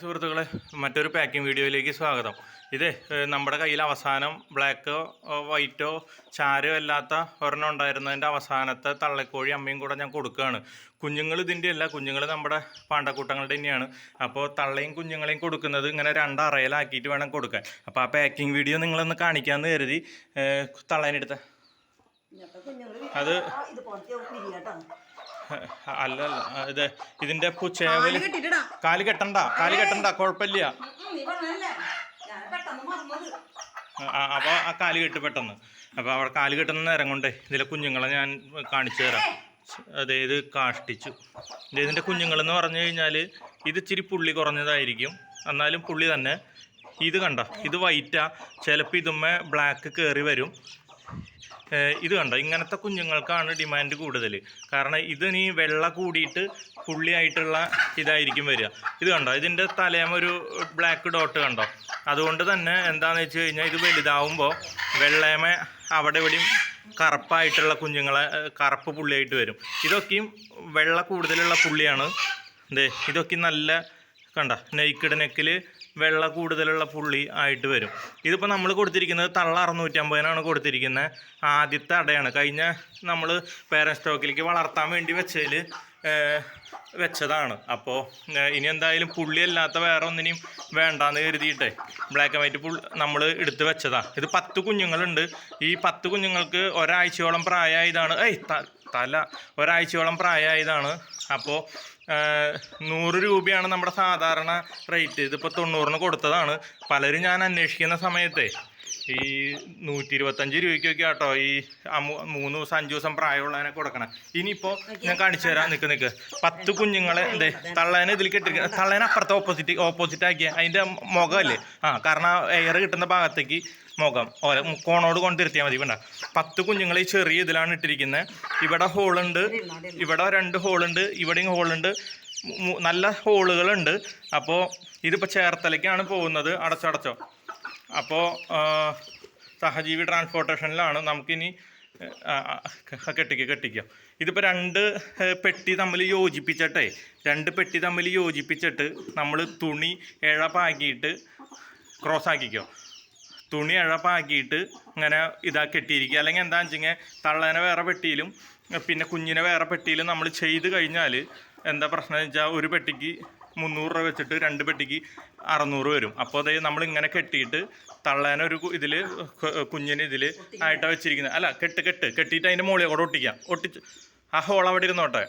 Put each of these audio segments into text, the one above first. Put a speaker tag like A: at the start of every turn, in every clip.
A: സുഹൃത്തുക്കളെ മറ്റൊരു പാക്കിംഗ് വീഡിയോയിലേക്ക് സ്വാഗതം. ഇത് നമ്മുടെ കയ്യിൽ അവസാനം ബ്ലാക്കോ വൈറ്റോ ചാരോ അല്ലാത്ത ഒരെണ്ണം ഉണ്ടായിരുന്നതിന്റെ അവസാനത്തെ തള്ളക്കോഴി അമ്മയും കൂടെ ഞാൻ കൊടുക്കുകയാണ്. കുഞ്ഞുങ്ങൾ ഇതിന്റെ അല്ല കുഞ്ഞുങ്ങൾ നമ്മുടെ പാണ്ടക്കൂട്ടങ്ങളുടെ തന്നെയാണ്. അപ്പോൾ തള്ളയും കുഞ്ഞുങ്ങളെയും കൊടുക്കുന്നത് ഇങ്ങനെ രണ്ട് അറയിലാക്കിയിട്ട് വേണം കൊടുക്കാൻ. അപ്പോൾ ആ പാക്കിംഗ് വീഡിയോ നിങ്ങളൊന്ന് കാണിക്കാമെന്ന് കരുതി തള്ളേനെടുത്ത അത്
B: ഇത്
A: ഇതിന്റെ അല്ല ഇത് ഇതിന്റെ
B: ചേവൽ
A: കാൽ കെട്ടണ്ട കാൽ കെട്ടണ്ട കുഴപ്പമില്ല. അപ്പോൾ ആ കാൽ കെട്ട് പെട്ടെന്ന്. അപ്പോൾ അവിടെ കാൽ കെട്ടുന്ന നേരം കൊണ്ടേ ഇതിലെ കുഞ്ഞുങ്ങളെ ഞാൻ കാണിച്ചു തരാം. അതായത് കാഷ്ടിച്ചു. ഇതിന്റെ ഇതിന്റെ കുഞ്ഞുങ്ങളെന്ന് പറഞ്ഞു കഴിഞ്ഞാൽ ഇത് ഇച്ചിരി പുള്ളി കുറഞ്ഞതായിരിക്കും. എന്നാലും പുള്ളി തന്നെ ഇത് കണ്ട ഇത് വൈറ്റാ ചിലപ്പോൾ ഇതുമ്മേ ബ്ലാക്ക് കയറി വരും. ഇത് കണ്ടോ? ഇങ്ങനത്തെ കുഞ്ഞുങ്ങൾക്കാണ് ഡിമാൻഡ് കൂടുതൽ. കാരണം ഇത് നീ വെള്ള കൂടിയിട്ട് പുള്ളിയായിട്ടുള്ള ഇതായിരിക്കും വരിക. ഇത് കണ്ടോ? ഇതിന്റെ തലയം ഒരു ബ്ലാക്ക് ഡോട്ട് കണ്ടോ? അതുകൊണ്ട് തന്നെ എന്താണെന്ന് വെച്ച് കഴിഞ്ഞാൽ ഇത് വലുതാവുമ്പോൾ വെള്ളേമ അവിടെ ഇവിടെയും കറുപ്പായിട്ടുള്ള കുഞ്ഞുങ്ങളെ കറുപ്പ് പുള്ളിയായിട്ട് വരും. ഇതൊക്കെയും വെള്ള കൂടുതലുള്ള പുള്ളിയാണ്. ദേ ഇതൊക്കെ നല്ല കണ്ട നെയ്ക്കിട നെക്കിൽ വെള്ള കൂടുതലുള്ള പുള്ളി ആയിട്ട് വരും. ഇതിപ്പോൾ നമ്മൾ കൊടുത്തിരിക്കുന്നത് തള്ള അറുന്നൂറ്റമ്പതിനാണ് കൊടുത്തിരിക്കുന്നത് ആദ്യത്തെ അടയാണ്. കഴിഞ്ഞ നമ്മൾ പേരൻ സ്റ്റോക്കിലേക്ക് വളർത്താൻ വേണ്ടി വെച്ചതിൽ വെച്ചതാണ്. അപ്പോൾ ഇനി എന്തായാലും പുള്ളി അല്ലാത്ത വേറെ ഒന്നിനെയും വേണ്ടാന്ന് കരുതിയിട്ടേ. ബ്ലാക്ക് ആൻഡ് വൈറ്റ് പുള്ളി നമ്മൾ എടുത്ത് വെച്ചതാണ് ഇത് പത്ത് കുഞ്ഞുങ്ങളുണ്ട്. ഈ പത്ത് കുഞ്ഞുങ്ങൾക്ക് ഒരാഴ്ചയോളം പ്രായമായതാണ്. ഏയ് തല ഒരാഴ്ചയോളം പ്രായമായതാണ്. അപ്പോൾ നൂറ് രൂപയാണ് നമ്മുടെ സാധാരണ റേറ്റ്. ഇതിപ്പോൾ തൊണ്ണൂറിന് കൊടുത്തതാണ്. പലരും ഞാൻ അന്വേഷിക്കുന്ന സമയത്തെ ഈ നൂറ്റി ഇരുപത്തഞ്ച് രൂപയ്ക്കൊക്കെ ആട്ടോ ഈ മൂന്ന് ദിവസം അഞ്ച് ദിവസം പ്രായമുള്ളതിനെ കൊടുക്കണം. ഇനിയിപ്പോൾ ഞാൻ കാണിച്ചു തരാം. നിൽക്ക് നിൽക്ക് പത്ത് കുഞ്ഞുങ്ങളെ എന്തേ തള്ളേനെ ഇതിൽ കെട്ടിരിക്കുക തള്ളേനെ അപ്പുറത്തെ ഓപ്പോസിറ്റ് ഓപ്പോസിറ്റ് ആക്കിയ അതിന്റെ മുഖമല്ലേ? ആ കാരണം എയർ കിട്ടുന്ന ഭാഗത്തേക്ക് മുഖം. ഓരോ കോണോട് കൊണ്ടിരുത്തിയാൽ മതി വേണ്ട പത്ത് കുഞ്ഞുങ്ങളെ ചെറിയ ഇതിലാണ് ഇട്ടിരിക്കുന്നത് ഇവിടെ ഹോളുണ്ട്. ഇവിടെ രണ്ട് ഹോളുണ്ട്. ഇവിടെയും ഹോളുണ്ട്. നല്ല ഹോളുകളുണ്ട്. അപ്പോൾ ഇതിപ്പോൾ ചേർത്തലയ്ക്കാണ് പോകുന്നത്. അടച്ചടച്ചോ അപ്പോൾ സഹജീവി ട്രാൻസ്പോർട്ടേഷനിലാണ് നമുക്കിനി കെട്ടിക്കുക കെട്ടിക്കുക ഇതിപ്പോൾ രണ്ട് പെട്ടി തമ്മിൽ യോജിപ്പിച്ചിട്ടേ രണ്ട് പെട്ടി തമ്മിൽ യോജിപ്പിച്ചിട്ട് നമ്മൾ തുണി ഇഴപ്പാക്കിയിട്ട് ക്രോസ് ആക്കിക്കോ തുണി ഇഴപ്പാക്കിയിട്ട് ഇങ്ങനെ ഇതാ കെട്ടിയിരിക്കുക. അല്ലെങ്കിൽ എന്താ വെച്ചെങ്കിൽ തള്ളേനെ വേറെ പെട്ടിയിലും പിന്നെ കുഞ്ഞിനെ വേറെ പെട്ടിയിലും നമ്മൾ ചെയ്ത് കഴിഞ്ഞാൽ എന്താ പ്രശ്നം വെച്ചാൽ ഒരു പെട്ടിക്ക് മുന്നൂറ് രൂപ വെച്ചിട്ട് രണ്ട് പെട്ടിക്ക് അറുന്നൂറ് വരും. അപ്പോൾ അതേ നമ്മൾ ഇങ്ങനെ കെട്ടിയിട്ട് തള്ളാനൊരു ഇതിൽ കുഞ്ഞിന് ഇതിൽ ആയിട്ടാണ് വെച്ചിരിക്കുന്നത് അല്ല കെട്ട് കെട്ട്. കെട്ടിയിട്ട് അതിന്റെ മുകളിൽ കൂടെ ഒട്ടിക്കാം. ഒട്ടിച്ച് ആ ഹോൾ അവിടെ ഇരുന്നോട്ടെ.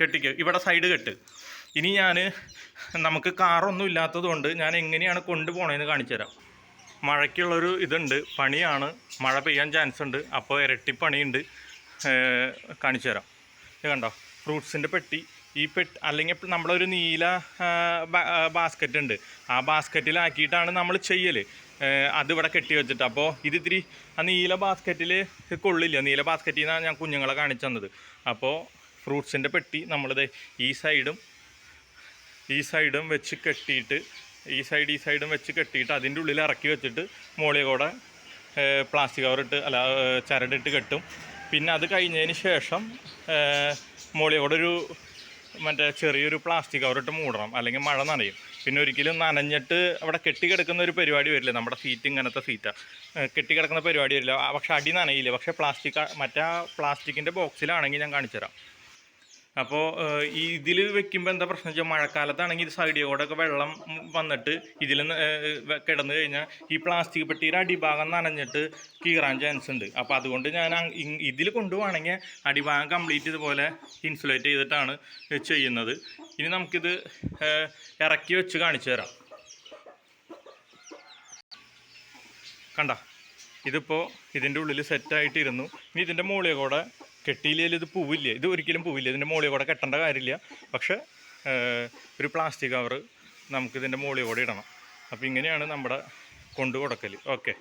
A: കെട്ടിക്കുക ഇവിടെ സൈഡ് കെട്ട്. ഇനി ഞാൻ നമുക്ക് കാറൊന്നും ഇല്ലാത്തത് കൊണ്ട് ഞാൻ എങ്ങനെയാണ് കൊണ്ടുപോകണതെന്ന് കാണിച്ചുതരാം. മഴയ്ക്കുള്ളൊരു ഇതുണ്ട്. പണിയാണ്. മഴ പെയ്യാൻ ചാൻസ് ഉണ്ട്. അപ്പോൾ ഇരട്ടി പണിയുണ്ട്. കാണിച്ചു തരാം ഇത് കണ്ടോ? ഫ്രൂട്ട്സിന്റെ പെട്ടി. ഈ പെട്ടി അല്ലെങ്കിൽ നമ്മളൊരു നീല ബാസ്ക്കറ്റ് ഉണ്ട് ആ ബാസ്ക്കറ്റിലാക്കിയിട്ടാണ് നമ്മൾ ചെയ്യൽ അതിവിടെ കെട്ടി വെച്ചിട്ട്. അപ്പോൾ ഇത് ആ നീല ബാസ്ക്കറ്റിൽ കൊള്ളില്ല. നീല ബാസ്ക്കറ്റിൽ നിന്നാണ് ഞാൻ കുഞ്ഞുങ്ങളെ കാണിച്ചു തന്നത്. അപ്പോൾ ഫ്രൂട്ട്സിന്റെ പെട്ടി നമ്മളിത് ഈ സൈഡും ഈ സൈഡും വെച്ച് കെട്ടിയിട്ട് ഈ സൈഡ് ഈ സൈഡും വെച്ച് കെട്ടിയിട്ട് അതിന്റെ ഉള്ളിൽ ഇറക്കി വെച്ചിട്ട് മുകളിൽ കൂടെ പ്ലാസ്റ്റിക് കവറിട്ട് അല്ല ചരടിട്ട് കെട്ടും. പിന്നെ അത് കഴിഞ്ഞതിന് ശേഷം കൂടെ ഒരു മറ്റേ ചെറിയൊരു പ്ലാസ്റ്റിക് കവറിട്ട് മൂടണം അല്ലെങ്കിൽ മഴ നനയും. പിന്നെ ഒരിക്കലും നനഞ്ഞിട്ട് അവിടെ കെട്ടിക്കിടക്കുന്ന ഒരു പരിപാടി വരില്ല. നമ്മുടെ സീറ്റ് ഇങ്ങനത്തെ സീറ്റാണ് കെട്ടിക്കിടക്കുന്ന പരിപാടി വരില്ല. പക്ഷെ അടി നനയില്ല. പക്ഷേ പ്ലാസ്റ്റിക് മറ്റേ പ്ലാസ്റ്റിക്കിന്റെ ബോക്സിലാണെങ്കിൽ ഞാൻ കാണിച്ചു തരാം അപ്പോൾ ഈ ഇതിൽ വെക്കുമ്പോൾ എന്താ പ്രശ്നം വെച്ചാൽ മഴക്കാലത്താണെങ്കിൽ ഇത് സൈഡിയോടൊക്കെ വെള്ളം വന്നിട്ട് ഇതിൽ കിടന്നു കഴിഞ്ഞാൽ ഈ പ്ലാസ്റ്റിക് പെട്ടിയുടെ അടിഭാഗം നനഞ്ഞിട്ട് കീറാൻ ചാൻസ് ഉണ്ട്. അപ്പോൾ അതുകൊണ്ട് ഞാൻ ഇതിൽ കൊണ്ടുപോകണമെങ്കിൽ അടിഭാഗം കംപ്ലീറ്റ് ഇതുപോലെ ഇൻസുലേറ്റ് ചെയ്തിട്ടാണ് ചെയ്യുന്നത്. ഇനി നമുക്കിത് ഇറക്കി വെച്ച് കാണിച്ചു തരാം. കണ്ട? ഇതിപ്പോൾ ഇതിന്റെ ഉള്ളിൽ സെറ്റായിട്ടിരുന്നു ഇനി ഇതിന്റെ മുകളിൽ കൂടെ കെട്ടിയില്ലെങ്കിൽ ഇത് പൂവില്ല? ഇത് ഒരിക്കലും പൂവില്ല? ഇതിന്റെ മുകളിൽ കൂടെ കെട്ടേണ്ട കാര്യമില്ല. പക്ഷേ ഒരു പ്ലാസ്റ്റിക് കവറ് നമുക്കിതിന്റെ മുകളിൽ കൂടെ ഇടണം. അപ്പോൾ ഇങ്ങനെയാണ് നമ്മുടെ കൊണ്ടു കൊടുക്കൽ ഓക്കെ.